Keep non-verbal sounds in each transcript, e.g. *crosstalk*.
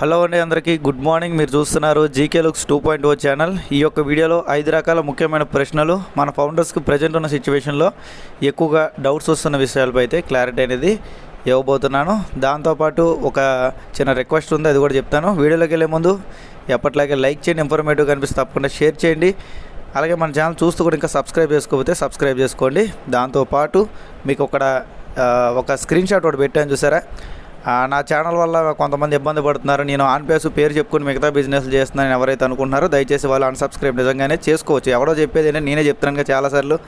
Hello అండి అందరికీ. Good morning. మీరు చూస్తున్నారు GK looks two point oh channel. ఈ యొక్క వీడియోలో ఐదు రకాల ముఖ్యమైన ప్రశ్నలు మన ఫౌండర్స్కి ప్రజెంట్ ఉన్న సిచ్యువేషన్లో ఎక్కువగా డౌట్స్ వస్తున్న విషయాలపై అయితే క్లారిటీ అనేది ఇవ్వబోతున్నాను. దాంతోపాటు ఒక చిన్న రిక్వెస్ట్ ఉంది అది కూడా చెప్తాను. వీడియోలోకి వెళ్ళే ముందు ఎప్పట్లాగే లైక్ చేయండి ఇన్ఫర్మేటివ్ కనిపిస్తే తప్పకుండా షేర్ చేయండి. అలాగే మన ఛానల్ చూస్తూ కూడా ఇంకా సబ్స్క్రైబ్ చేసుకోకపోతే సబ్స్క్రైబ్ చేసుకోండి. దాంతోపాటు మీకు ఒక ఒక స్క్రీన్ షాట్ ఒకటి పెట్టాను చూసారా? నా ఛానల్ వల్ల కొంతమంది ఇబ్బంది పడుతున్నారు. నేను ఆన్ పేసు పేరు చెప్పుకుని మిగతా బిజినెస్లు చేస్తున్నాను ఎవరైతే అనుకుంటున్నారో దయచేసి వాళ్ళు అన్సబ్స్క్రైబ్ నిజంగానే చేసుకోవచ్చు. ఎవడో చెప్పేది నేనే చెప్తున్నాను కదా చాలాసార్లు.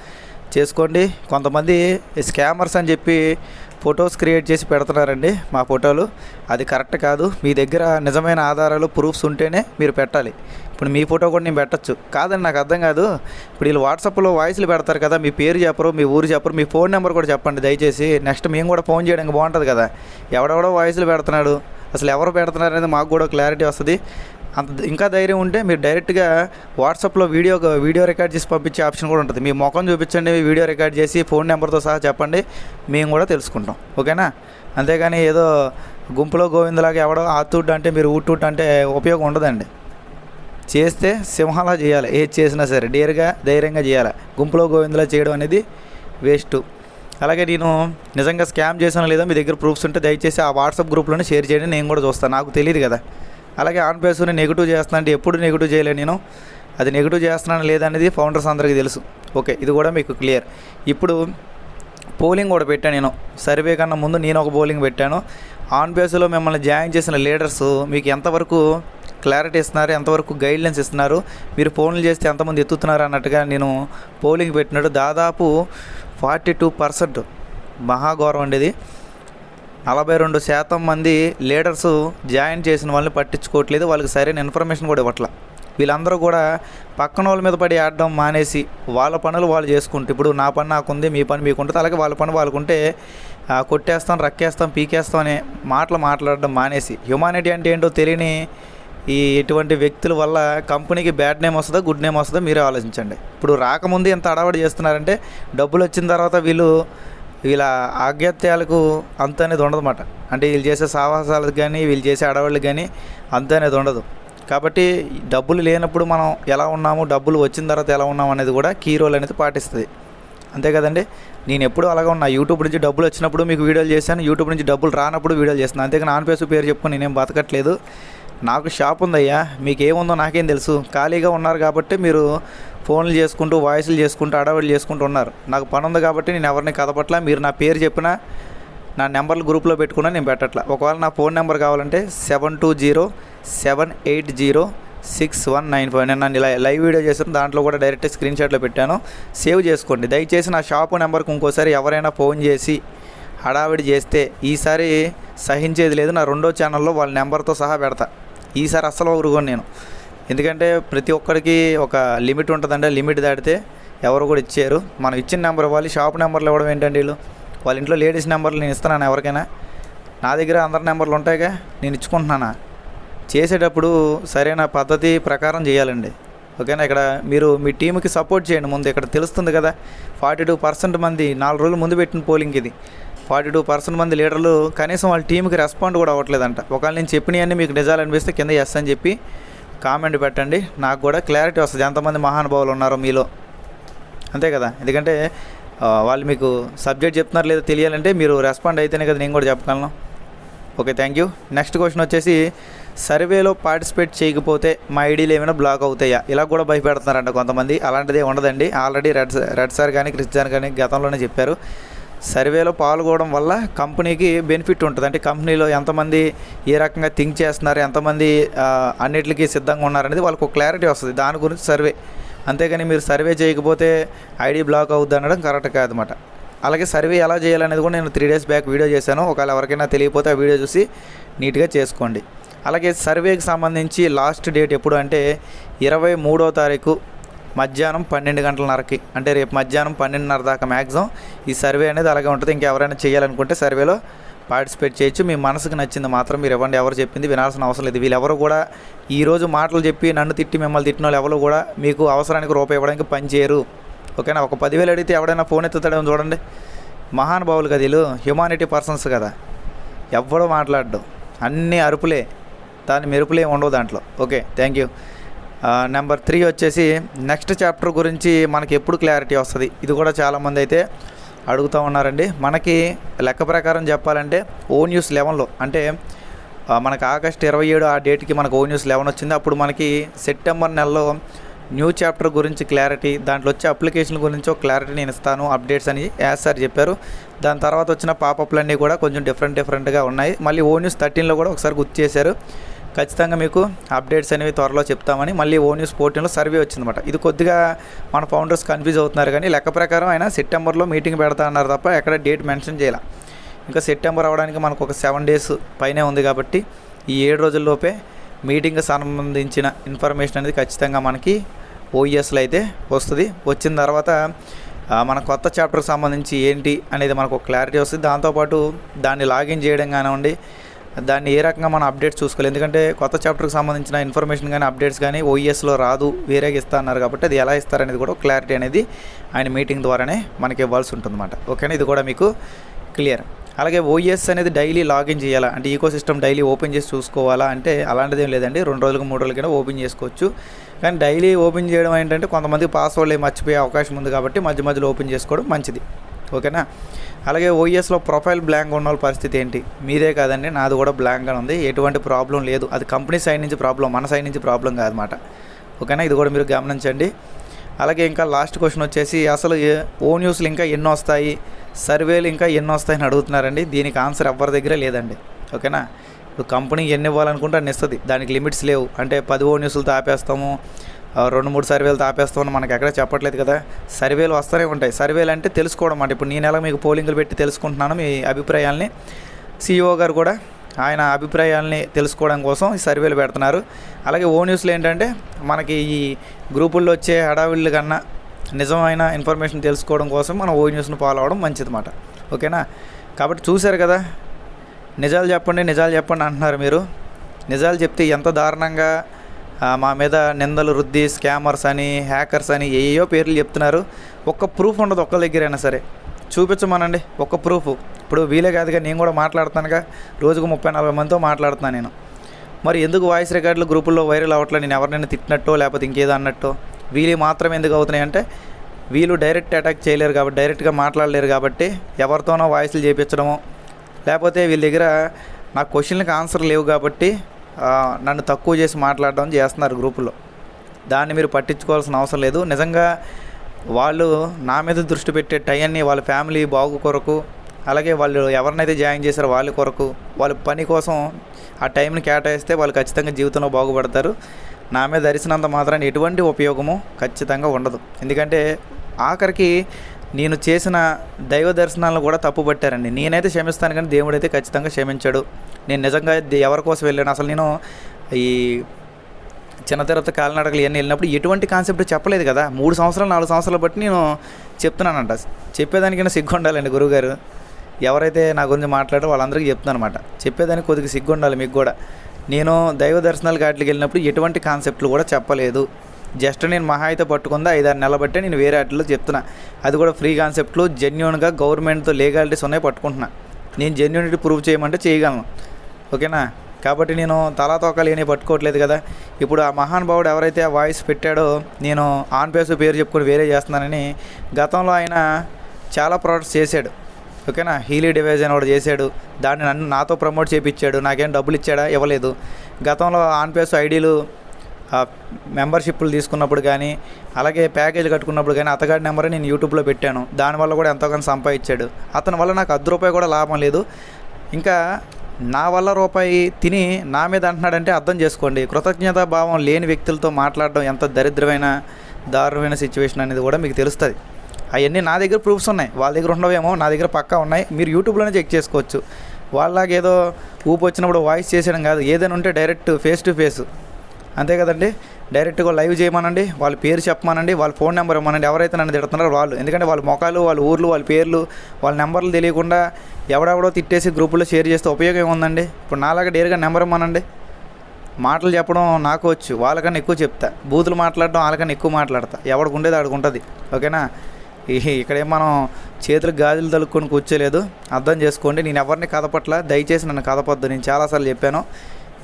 చేసుకోండి. కొంతమంది స్కామర్స్ అని చెప్పి ఫొటోస్ క్రియేట్ చేసి పెడుతున్నారండి మా ఫోటోలు. అది కరెక్ట్ కాదు. మీ దగ్గర నిజమైన ఆధారాలు ప్రూఫ్స్ ఉంటేనే మీరు పెట్టాలి. ఇప్పుడు మీ ఫోటో కూడా నేను పెట్టచ్చు. కాదండి నాకు అర్థం కాదు. ఇప్పుడు వీళ్ళు వాట్సాప్లో వాయిస్లు పెడతారు కదా మీ పేరు చెప్పరు మీ ఊరు చెప్పరు మీ ఫోన్ నెంబర్ కూడా చెప్పండి దయచేసి. నెక్స్ట్ మేము కూడా ఫోన్ చేయడానికి బాగుంటుంది కదా. ఎవడెవడో వాయిస్లు పెడుతున్నాడు. అసలు ఎవరు పెడుతున్నారు అనేది మాకు కూడా క్లారిటీ వస్తుంది. అంత ఇంకా ధైర్యం ఉంటే మీరు డైరెక్ట్గా వాట్సాప్లో వీడియో వీడియో రికార్డ్ చేసి పంపించే ఆప్షన్ కూడా ఉంటుంది. మీ ముఖం చూపించండి వీడియో రికార్డ్ చేసి ఫోన్ నెంబర్తో సహా చెప్పండి. మేము కూడా తెలుసుకుంటాం. ఓకేనా? అంతేగాని ఏదో గుంపులో గోవిందలాగా ఎవడో ఆతుడ్ అంటే మీరు ఊటుట్ అంటే ఉపయోగం ఉండదండి. చేస్తే సింహాలా చేయాలి. ఏది చేసినా సరే డేర్గా ధైర్యంగా చేయాలి. గుంపులో గోవిందలా చేయడం అనేది వేస్ట్. అలాగే నేను నిజంగా స్కామ్ చేసానో లేదో మీ దగ్గర ప్రూఫ్స్ ఉంటే దయచేసి ఆ వాట్సాప్ గ్రూప్లోనే షేర్ చేయండి. నేను కూడా చూస్తాను. నాకు తెలియదు కదా. అలాగే ఆన్ పేసుని నెగిటివ్ చేస్తున్నా అంటే ఎప్పుడు నెగిటివ్ చేయలేను నేను. అది నెగిటివ్ చేస్తున్నాను లేదనేది ఫౌండర్స్ అందరికీ తెలుసు. ఓకే ఇది కూడా మీకు క్లియర్ ఇప్పుడు పోలింగ్ కూడా పెట్టాను నేను. సర్వే కన్నా ముందు నేను ఒక పోలింగ్ పెట్టాను. ఆన్ బేస్లో మిమ్మల్ని జాయిన్ చేసిన లీడర్స్ మీకు ఎంతవరకు క్లారిటీ ఇస్తున్నారు ఎంతవరకు గైడ్లైన్స్ ఇస్తున్నారు మీరు ఫోన్లు చేస్తే ఎంతమంది ఎత్తుతున్నారు అన్నట్టుగా నేను పోలింగ్ పెట్టినట్టు దాదాపు ఫార్టీ టూ పర్సెంట్ మహాఘోరం అండి ఇది నలభై రెండు శాతం మంది లీడర్స్ జాయిన్ చేసిన వాళ్ళని పట్టించుకోవట్లేదు వాళ్ళకి సరైన ఇన్ఫర్మేషన్ కూడా ఇవ్వట్ల. వీళ్ళందరూ కూడా పక్కన వాళ్ళ మీద పడి ఆడడం మానేసి వాళ్ళ పనులు వాళ్ళు చేసుకుంటూ ఇప్పుడు నా పని నాకుంది మీ పని మీకు ఉంటుంది అలాగే వాళ్ళ పని వాళ్ళకుంటే కొట్టేస్తాం రక్కేస్తాం పీకేస్తాం అనే మాటలు మాట్లాడడం మానేసి హ్యుమానిటీ అంటే ఏంటో తెలియని ఈ ఇటువంటి వ్యక్తుల వల్ల కంపెనీకి బ్యాడ్ నేమ్ వస్తుందో గుడ్ నేమ్ వస్తుందో మీరే ఆలోచించండి. ఇప్పుడు రాకముందు ఎంత అడవాడు చేస్తున్నారంటే డబ్బులు వచ్చిన తర్వాత వీళ్ళు వీళ్ళ ఆజ్ఞత్యాలకు అంత అనేది ఉండదన్నమాట. అంటే వీళ్ళు చేసే సాహసాలకు కానీ వీళ్ళు చేసే అడవాళ్ళకి కానీ అంత అనేది ఉండదు. కాబట్టి డబ్బులు లేనప్పుడు మనం ఎలా ఉన్నాము డబ్బులు వచ్చిన తర్వాత ఎలా ఉన్నాం అనేది కూడా కీ రోల్ అనేది పాటిస్తుంది. అంతే కదండి? నేను ఎప్పుడు అలాగే ఉన్నా. యూట్యూబ్ నుంచి డబ్బులు వచ్చినప్పుడు మీకు వీడియోలు చేశాను యూట్యూబ్ నుంచి డబ్బులు రానప్పుడు వీడియోలు చేస్తున్నాను అంతేకాని ఆన్ పేసు పేరు చెప్పుకొని నేనేం బతకట్లేదు. నాకు షాప్ ఉందయ్యా మీకు ఏముందో నాకేం తెలుసు. ఖాళీగా ఉన్నారు కాబట్టి మీరు ఫోన్లు చేసుకుంటూ వాయిస్లు చేసుకుంటూ అడవులు చేసుకుంటూ ఉన్నారు. నాకు పని ఉంది కాబట్టి నేను ఎవరిని కదపట్లా మీరు నా పేరు చెప్పినా నా నెంబర్లు గ్రూప్లో పెట్టుకున్నా నేను పెట్టట్లా. ఒకవేళ నా ఫోన్ నెంబర్ కావాలంటే seven two zero seven eight zero six one nine five. నేను నన్ను ఇలా లైవ్ వీడియో చేశాను దాంట్లో కూడా డైరెక్ట్ స్క్రీన్ షాట్లో పెట్టాను. సేవ్ చేసుకోండి. దయచేసి నా షాపు నెంబర్కి ఇంకోసారి ఎవరైనా ఫోన్ చేసి హడావిడి చేస్తే ఈసారి సహించేది లేదు. నా రెండో ఛానల్లో వాళ్ళ నెంబర్తో సహా పెడతా. ఈసారి అస్సలు ఊరుకోను నేను. ఎందుకంటే ప్రతి ఒక్కరికి ఒక లిమిట్ ఉంటుందండి. లిమిట్ దాటితే ఎవరు కూడా ఇచ్చారు మనం ఇచ్చిన నెంబర్ ఇవ్వాలి షాప్ నెంబర్లు ఇవ్వడం ఏంటండి వీళ్ళు? వాళ్ళ ఇంట్లో లేడీస్ నెంబర్లు నేను ఇస్తున్నాను ఎవరికైనా? నా దగ్గర అందరి నెంబర్లు ఉంటాయిగా? నేను ఇచ్చుకుంటున్నానా? చేసేటప్పుడు సరైన పద్ధతి ప్రకారం చేయాలండి. ఓకేనా? ఇక్కడ మీరు మీ టీంకి సపోర్ట్ చేయండి. ముందు ఇక్కడ తెలుస్తుంది కదా ఫార్టీ టూ పర్సెంట్ మంది నాలుగు రోజులు ముందు పెట్టిన పోలింగ్ ఇది. ఫార్టీ టూ పర్సెంట్ మంది లీడర్లు కనీసం వాళ్ళ టీంకి రెస్పాండ్ కూడా అవ్వట్లేదంట. ఒకవేళ నేను చెప్పినవన్నీ మీకు నిజాలు అనిపిస్తే కింద ఎస్ అని చెప్పి కామెంట్ పెట్టండి. నాకు కూడా క్లారిటీ వస్తుంది. ఎంతమంది మహానుభావులు ఉన్నారో మీలో. అంతే కదా? ఎందుకంటే వాళ్ళు మీకు సబ్జెక్ట్ చెప్తున్నారు లేదో తెలియాలంటే మీరు రెస్పాండ్ అయితేనే కదా నేను కూడా చెప్పగలను. Okay thank you next question వచ్చేసి సర్వేలో పార్టిసిపేట్ చేయకపోతే మా ఐడీలు ఏమైనా బ్లాక్ అవుతాయా? ఇలా కూడా భయపెడుతున్నారంట కొంతమంది. అలాంటిది ఉండదండి. ఆల్రెడీ రెడ్ రెడ్ సార్ కానీ క్రిస్టియన్ కానీ గతంలోనే చెప్పారు. సర్వేలో పాల్గొనడం వల్ల కంపెనీకి బెనిఫిట్ ఉంటుంది. అంటే కంపెనీలో ఎంతమంది ఏ రకంగా థింక్ చేస్తున్నారు ఎంతమంది అన్నిటికీ సిద్ధంగా ఉన్నారనేది వాళ్ళకు క్లారిటీ వస్తుంది. దాని గురించి సర్వే. అంతేగాని మీరు సర్వే చేయకపోతే ఐడి బ్లాక్ అవుద్ది అనడం కరెక్ట్ కాదన్నమాట. అలాగే సర్వే ఎలా చేయాలనేది కూడా నేను త్రీ డేస్ బ్యాక్ వీడియో చేశాను. ఒకవేళ ఎవరికైనా తెలియకపోతే ఆ వీడియో చూసి నీట్గా చేసుకోండి. అలాగే సర్వేకి సంబంధించి లాస్ట్ డేట్ ఎప్పుడు అంటే ఇరవై మూడో తారీఖు మధ్యాహ్నం పన్నెండు గంటలన్నరకి. అంటే రేపు మధ్యాహ్నం పన్నెండున్నర దాకా మ్యాక్సిమం ఈ సర్వే అనేది అలాగే ఉంటుంది. ఇంకా ఎవరైనా చేయాలనుకుంటే సర్వేలో పార్టిసిపేట్ చేయొచ్చు. మీ మనసుకు నచ్చింది మాత్రం మీరు ఇవ్వండి. ఎవరు చెప్పింది వినాల్సిన అవసరం లేదు. వీళ్ళెవరు కూడా ఈరోజు మాటలు చెప్పి నన్ను తిట్టి మిమ్మల్ని తిట్టిన వాళ్ళు ఎవరు కూడా మీకు అవసరానికి రూపాయి ఇవ్వడానికి పనిచేయరు ఓకేనా? ఒక పదివేలు అడిగితే ఎవడైనా ఫోన్ ఎత్తుతాడేమో చూడండి. మహానుభావులు కదా వీళ్ళు. హ్యుమానిటీ పర్సన్స్ కదా. ఎవ్వడూ మాట్లాడడం. అన్నీ అరుపులే. దాని మెరుపులే ఉండవు దాంట్లో. Okay. Thank you. Number three వచ్చేసి నెక్స్ట్ చాప్టర్ గురించి మనకి ఎప్పుడు క్లారిటీ వస్తుంది. ఇది కూడా చాలామంది అయితే అడుగుతూ ఉన్నారండి. మనకి లెక్క ప్రకారం చెప్పాలంటే ఓ న్యూస్ లెవెన్లో అంటే మనకు ఆగస్ట్ ఇరవై ఏడు ఆ డేట్కి మనకు ఓ న్యూస్ లెవెన్ వచ్చింది. అప్పుడు మనకి సెప్టెంబర్ నెలలో న్యూ చాప్టర్ గురించి క్లారిటీ దాంట్లో వచ్చే అప్లికేషన్ గురించి ఒక క్లారిటీ నేను ఇస్తాను అప్డేట్స్ అని యాజ్ సార్ చెప్పారు. దాని తర్వాత వచ్చిన పాపప్లన్నీ కూడా కొంచెం డిఫరెంట్ డిఫరెంట్గా ఉన్నాయి. మళ్ళీ ఓ న్యూస్ థర్టీన్లో కూడా ఒకసారి గుర్తు చేశారు. ఖచ్చితంగా మీకు అప్డేట్స్ అనేవి త్వరలో చెప్తామని మళ్ళీ ఓ న్యూస్ పోర్టల్లో సర్వే వచ్చిందన్నమాట. ఇది కొద్దిగా మన ఫౌండర్స్ కన్ఫ్యూజ్ అవుతున్నారు కానీ లెక్క ప్రకారం ఆయన సెప్టెంబర్లో మీటింగ్ పెడతా అన్నారు తప్ప ఎక్కడ డేట్ మెన్షన్ చేయాల. ఇంకా సెప్టెంబర్ అవ్వడానికి మనకు ఒక సెవెన్ డేస్ పైనే ఉంది కాబట్టి ఈ ఏడు రోజుల్లోపే మీటింగ్ సంబంధించిన ఇన్ఫర్మేషన్ అనేది ఖచ్చితంగా మనకి ఓఈఎస్లో అయితే వస్తుంది. వచ్చిన తర్వాత మన కొత్త చాప్టర్కి సంబంధించి ఏంటి అనేది మనకు ఒక క్లారిటీ వస్తుంది. దాంతోపాటు దాన్ని లాగిన్ చేయడం కానివ్వండి దాన్ని ఏ రకంగా మనం అప్డేట్స్ చూసుకోవాలి? ఎందుకంటే కొత్త చాప్టర్కి సంబంధించిన ఇన్ఫర్మేషన్ కానీ అప్డేట్స్ కానీ ఓఈఎస్లో రాదు వేరేగా ఇస్తా అన్నారు కాబట్టి అది ఎలా ఇస్తారనేది కూడా క్లారిటీ అనేది ఆయన మీటింగ్ ద్వారానే మనకి ఇవ్వాల్సి ఉంటుందన్నమాట. ఓకేనా? ఇది కూడా మీకు క్లియర్. అలాగే ఓఎస్ అనేది డైలీ లాగిన్ చేయాలా? అంటే ఈకో సిస్టమ్ డైలీ ఓపెన్ చేసి చూసుకోవాలా? అంటే అలాంటిది ఏం లేదండి. రెండు రోజులకు మూడు రోజులకైనా ఓపెన్ చేసుకోవచ్చు. కానీ డైలీ ఓపెన్ చేయడం ఏంటంటే కొంతమంది పాస్వర్డ్లు మర్చిపోయే అవకాశం ఉంది కాబట్టి మధ్య మధ్యలో ఓపెన్ చేసుకోవడం మంచిది. ఓకేనా? అలాగే ఓఎస్లో ప్రొఫైల్ బ్లాంక్ ఉన్న వాళ్ళ పరిస్థితి ఏంటి? మీదే కాదండి నాది కూడా బ్లాంక్గా ఉంది. ఎటువంటి ప్రాబ్లం లేదు. అది కంపెనీ సైడ్ నుంచి ప్రాబ్లం మన సైడ్ నుంచి ప్రాబ్లం కాదనమాట ఓకేనా? ఇది కూడా మీరు గమనించండి. అలాగే ఇంకా లాస్ట్ క్వశ్చన్ వచ్చేసి అసలు ఏ- ఓ న్యూస్లు ఇంకా ఎన్ని వస్తాయి? సర్వేలు ఇంకా ఎన్ని వస్తాయని అడుగుతున్నారండి. దీనికి ఆన్సర్ ఎవరి దగ్గర లేదండి. ఓకేనా? ఇప్పుడు కంపెనీ ఎన్ని ఇవ్వాలనుకుంటే అన్ని ఇస్తుంది. దానికి లిమిట్స్ లేవు. అంటే పది ఓ న్యూస్లతో ఆపేస్తాము. రెండు మూడు సర్వేలు తాపేస్తామని మనకి ఎక్కడ చెప్పట్లేదు కదా. సర్వేలు వస్తూనే ఉంటాయి. సర్వేలు అంటే తెలుసుకోవడం అంటే ఇప్పుడు నేను ఎలా మీకు పోలింగ్లు పెట్టి తెలుసుకుంటున్నాను మీ అభిప్రాయాల్ని సిఇఓ గారు కూడా ఆయన అభిప్రాయాల్ని తెలుసుకోవడం కోసం ఈ సర్వేలు పెడుతున్నారు. అలాగే ఓ న్యూస్లో ఏంటంటే మనకి ఈ గ్రూపుల్లో వచ్చే హడావిళ్ళు కన్నా నిజమైన ఇన్ఫర్మేషన్ తెలుసుకోవడం కోసం మనం ఓ న్యూస్ను ఫాలో అవ్వడం మంచిదన్నమాట ఓకేనా? కాబట్టి చూశారు కదా. నిజాలు చెప్పండి నిజాలు చెప్పండి అంటున్నారు మీరు. నిజాలు చెప్తే ఎంత దారుణంగా మా మీద నిందలు రుద్ది స్కామర్స్ అని హ్యాకర్స్ అని ఏయో పేర్లు చెప్తున్నారు. ఒక్క ప్రూఫ్ ఉండదు ఒక్క దగ్గరైనా సరే. చూపించమనండి ఒక్క ప్రూఫ్. ఇప్పుడు వీలే కాదుగా నేను కూడా మాట్లాడుతానుగా రోజుకు ముప్పై నలభై మందితో మాట్లాడుతున్నాను నేను. మరి ఎందుకు వాయిస్ రికార్డులు గ్రూపుల్లో వైరల్ అవ్వట్లే నేను ఎవరినైనా తిట్టినట్టో లేకపోతే ఇంకేదో అన్నట్టో? వీళ్ళు మాత్రం ఎందుకు అవుతున్నాయి అంటే వీళ్ళు డైరెక్ట్ అటాక్ చేయలేరు కాబట్టి డైరెక్ట్గా మాట్లాడలేరు కాబట్టి ఎవరితోనో వాయిస్లు చేయించడమో లేకపోతే వీళ్ళ దగ్గర నా క్వశ్చన్లకు ఆన్సర్ లేవు కాబట్టి నన్ను తక్కువ చేసి మాట్లాడడం చేస్తున్నారు గ్రూపులో. దాన్ని మీరు పట్టించుకోవాల్సిన అవసరం లేదు. నిజంగా వాళ్ళు నా మీద దృష్టి పెట్టే టైంని వాళ్ళ ఫ్యామిలీ బాగు కొరకు అలాగే వాళ్ళు ఎవరినైతే జాయిన్ చేశారో వాళ్ళ కొరకు వాళ్ళ పని కోసం ఆ టైంని కేటాయిస్తే వాళ్ళు ఖచ్చితంగా జీవితంలో బాగుపడతారు. నా మీద ధరిసినంత మాత్రాన్ని ఎటువంటి ఉపయోగము ఖచ్చితంగా ఉండదు. ఎందుకంటే ఆఖరికి నేను చేసిన దైవ దర్శనాలను కూడా తప్పు పట్టారండి నేనైతే క్షమిస్తాను కానీ దేవుడైతే ఖచ్చితంగా క్షమించాడు. నేను నిజంగా ఎవరి కోసం వెళ్ళాను? అసలు నేను ఈ చిన్న తిరుపతి కాలినడకలు ఇవన్నీ వెళ్ళినప్పుడు ఎటువంటి కాన్సెప్ట్ చెప్పలేదు కదా. మూడు సంవత్సరాలు నాలుగు సంవత్సరాలు బట్టి నేను చెప్తున్నానంట. చెప్పేదానికైనా సిగ్గు ఉండాలండి గురువుగారు. ఎవరైతే నా గురించి మాట్లాడారో వాళ్ళందరికీ చెప్తున్నాను అనమాట చెప్పేదానికి కొద్దిగా సిగ్గు ఉండాలి మీకు కూడా. నేను దైవ దర్శనాలు వాటికి వెళ్ళినప్పుడు ఎటువంటి కాన్సెప్ట్లు కూడా చెప్పలేదు. జస్ట్ నేను మహా అయితే పట్టుకుందా ఐదారు నెలల బట్టే నేను వేరే వాటిలో చెప్తున్నా. అది కూడా ఫ్రీ కాన్సెప్ట్లు జెన్యున్గా గవర్నమెంట్తో లీగాలిటీస్ ఉన్నాయి పట్టుకుంటున్నా. నేను జెన్యునిటీ ప్రూవ్ చేయమంటే చేయగలను. ఓకేనా? కాబట్టి నేను తలా తోక పట్టుకోవట్లేదు కదా. ఇప్పుడు ఆ మహానుభావుడు ఎవరైతే ఆ వాయిస్ పెట్టాడో నేను ఆన్ పేస్ పేరు చెప్పుకొని వేరే చేస్తున్నానని గతంలో ఆయన చాలా ప్రోడక్ట్స్ చేశాడు. ఓకేనా? హీలీ డివైజ్ అని ఒకటి చేశాడు. దాన్ని నన్ను నాతో ప్రమోట్ చేయించాడు నాకేం డబ్బులు ఇచ్చాడా? ఇవ్వలేదు. గతంలో ఆన్ పేస్ ఐడీలు మెంబర్షిప్లు తీసుకున్నప్పుడు కానీ అలాగే ప్యాకేజ్ కట్టుకున్నప్పుడు కానీ అతగాడి నెంబర్ నేను యూట్యూబ్లో పెట్టాను. దానివల్ల కూడా ఎంతోగానో సంపాదించాడు. అతని వల్ల నాకు అర్ధ రూపాయి కూడా లాభం లేదు. ఇంకా నా వల్ల రూపాయి తిని నా మీద అంటున్నాడంటే అర్థం చేసుకోండి. కృతజ్ఞతా భావం లేని వ్యక్తులతో మాట్లాడడం ఎంత దరిద్రమైన దారుణమైన సిచ్యువేషన్ అనేది కూడా మీకు తెలుస్తుంది. అవన్నీ నా దగ్గర ప్రూఫ్స్ ఉన్నాయి. వాళ్ళ దగ్గర ఉండవేమో నా దగ్గర పక్కా ఉన్నాయి. మీరు యూట్యూబ్లోనే చెక్ చేసుకోవచ్చు. వాళ్ళలాగేదో ఏదో ఊపు వచ్చినప్పుడు వాయిస్ చేసేయడం కాదు. ఏదైనా ఉంటే డైరెక్ట్ ఫేస్ టు ఫేస్. అంతే కదండి. డైరెక్ట్గా లైవ్ చేయమనండి. వాళ్ళ పేరు చెప్పమనండి. వాళ్ళ ఫోన్ నెంబర్ ఇవ్వమనండి. ఎవరైతే నన్ను తిడుతున్నారో వాళ్ళు. ఎందుకంటే వాళ్ళ మొఖాలు వాళ్ళ ఊర్లు వాళ్ళ పేర్లు వాళ్ళ నెంబర్లు తెలియకుండా ఎవడెవడో తిట్టేసి గ్రూపులో షేర్ చేస్తే ఉపయోగం ఏముందండి? ఇప్పుడు నాలాగా డేర్గా నెంబర్ ఇవ్వమనండి. మాటలు చెప్పడం నాకు వచ్చు. వాళ్ళకన్నా ఎక్కువ చెప్తా. బూతులు మాట్లాడడం వాళ్ళకన్నా ఎక్కువ మాట్లాడతా. ఎవడికి ఉండేది ఆడికి ఉంటుంది. ఓకేనా? ఇక్కడేం మనం చేతులకు గాజులు తలుక్కొని కూర్చోలేదు. అర్థం చేసుకోండి. నేను ఎవరిని కదపట్ల దయచేసి నన్ను కదపొద్దు నేను చాలాసార్లు చెప్పాను.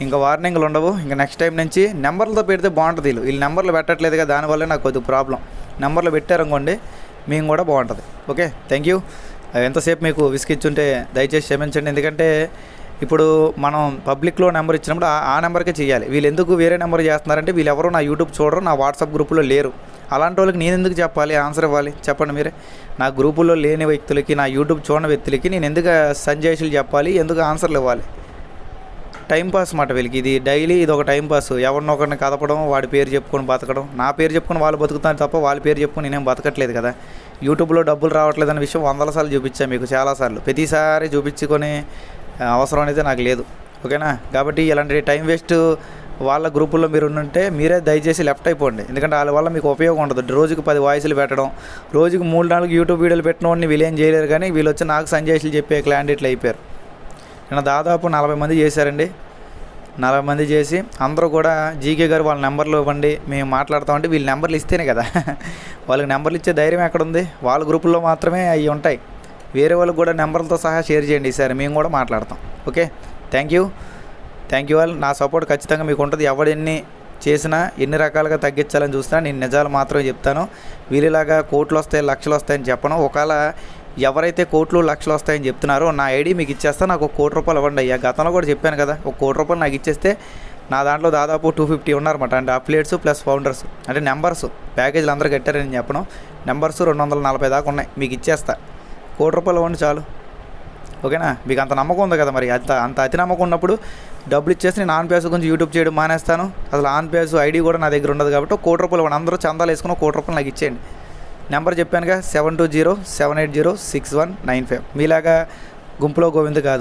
ఇంకా వార్నింగ్లు ఉండవు. ఇంకా నెక్స్ట్ టైం నుంచి నెంబర్లతో పెడితే బాగుంటుంది వీళ్ళు. వీళ్ళు నెంబర్లు పెట్టట్లేదుగా దానివల్ల నాకు కొద్దిగా ప్రాబ్లం నెంబర్లు పెట్టారనుకోండి మేము కూడా బాగుంటుంది. ఓకే? థ్యాంక్ యూ ఎంతసేపు మీకు విసిగిచ్చుంటే దయచేసి క్షమించండి. ఎందుకంటే ఇప్పుడు మనం పబ్లిక్లో నెంబర్ ఇచ్చినప్పుడు ఆ- నెంబర్కే చేయాలి. వీళ్ళు ఎందుకు వేరే నెంబర్ చేస్తున్నారంటే వీళ్ళు ఎవరు నా యూట్యూబ్ చూడరు నా వాట్సాప్ గ్రూపులో లేరు. అలాంటి వాళ్ళకి నేను ఎందుకు చెప్పాలి? ఆన్సర్ ఇవ్వాలి. చెప్పండి మీరే. నా గ్రూపుల్లో లేని వ్యక్తులకి నా యూట్యూబ్ చూడని వ్యక్తులకి నేను ఎందుకు సంజయషులు చెప్పాలి? ఎందుకు ఆన్సర్లు ఇవ్వాలి? టైం పాస్ మాట వీళ్ళకి. ఇది డైలీ ఇది ఒక టైం పాస్. ఎవరినొకరిని కదపడం వాడి పేరు చెప్పుకొని బతకడం. నా పేరు చెప్పుకొని వాళ్ళు బతుకుతాను తప్ప వాళ్ళ పేరు చెప్పుకొని నేనేం బతకట్లేదు కదా. యూట్యూబ్లో డబ్బులు రావట్లేదు అనే విషయం వందల సార్లు చూపించాను మీకు చాలాసార్లు ప్రతిసారి చూపించుకొని అవసరం అనేది నాకు లేదు. ఓకేనా? కాబట్టి ఇలాంటి టైం వేస్ట్ వాళ్ళ గ్రూపుల్లో మీరు ఉంటే మీరే దయచేసి లెఫ్ట్ అయిపోండి. ఎందుకంటే వాళ్ళ వల్ల మీకు ఉపయోగం ఉండదు. రోజుకి పది వాయిస్లు పెట్టడం రోజుకి మూడు నాలుగు యూట్యూబ్ వీడియోలు పెట్టిన వాడిని వీళ్ళు ఏం చేయలేరు కానీ వీళ్ళు వచ్చి నాకు సంజయ్షులు చెప్పే క్లాండిట్లు అయిపోయారు. నిన్న దాదాపు నలభై మంది చేశారండి. నలభై మంది చేసి అందరూ కూడా జీకే గారు వాళ్ళ నెంబర్లు ఇవ్వండి మేము మాట్లాడతామంటే వీళ్ళ నెంబర్లు ఇస్తేనే కదా. *laughs* వాళ్ళకి నెంబర్లు ఇచ్చే ధైర్యం ఎక్కడ ఉంది వాళ్ళ గ్రూపుల్లో మాత్రమే అవి ఉంటాయి. వేరే వాళ్ళకి కూడా నెంబర్లతో సహా షేర్ చేయండి ఈసారి మేము కూడా మాట్లాడతాం. Okay? Thank you. Thank you వాళ్ళు నా సపోర్ట్ ఖచ్చితంగా మీకు ఉంటుంది. ఎవడెన్ని చేసినా ఎన్ని రకాలుగా తగ్గించాలని చూసినా నేను నిజాలు మాత్రమే చెప్తాను. వీళ్ళలాగా కోట్లు వస్తాయి లక్షలు వస్తాయని చెప్పను. ఒకవేళ ఎవరైతే కోట్లు లక్షలు వస్తాయని చెప్తున్నారో నా ఐడి మీకు ఇచ్చేస్తా నాకు ఒక కోటి రూపాయలు ఇవ్వండి అయ్యా. గతంలో కూడా చెప్పాను కదా ఒక కోటి రూపాయలు నాకు ఇచ్చేస్తే నా దాంట్లో దాదాపు టూ ఫిఫ్టీ ఉన్నారన్నమాట. అంటే అప్లేట్స్ ప్లస్ ఫౌండర్స్ అంటే నెంబర్స్ ప్యాకేజీలు అందరూ కట్టారని చెప్పను. నెంబర్స్ రెండు వందల నలభై దాకా ఉన్నాయి మీకు ఇచ్చేస్తా. కోటి రూపాయలు ఇవ్వండి చాలు. ఓకేనా? మీకు అంత నమ్మకం ఉంది కదా మరి? అంత అంత అతి నమ్మకం ఉన్నప్పుడు డబ్బులు ఇచ్చేసి నేను ఆన్ పేస్ గురించి యూట్యూబ్ చేయడం మానేస్తాను. అసలు ఆన్ పేస్ ఐడి కూడా నా దగ్గర ఉండదు కాబట్టి కోటి రూపాయలు ఇవ్వండి. అందరూ చందాలు వేసుకుని కోటి రూపాయలు నాకు ఇచ్చేయండి. నెంబర్ చెప్పానుగా seven two zero seven eight zero six one nine five. మీలాగా గుంపులో గోవింద్ కాదు.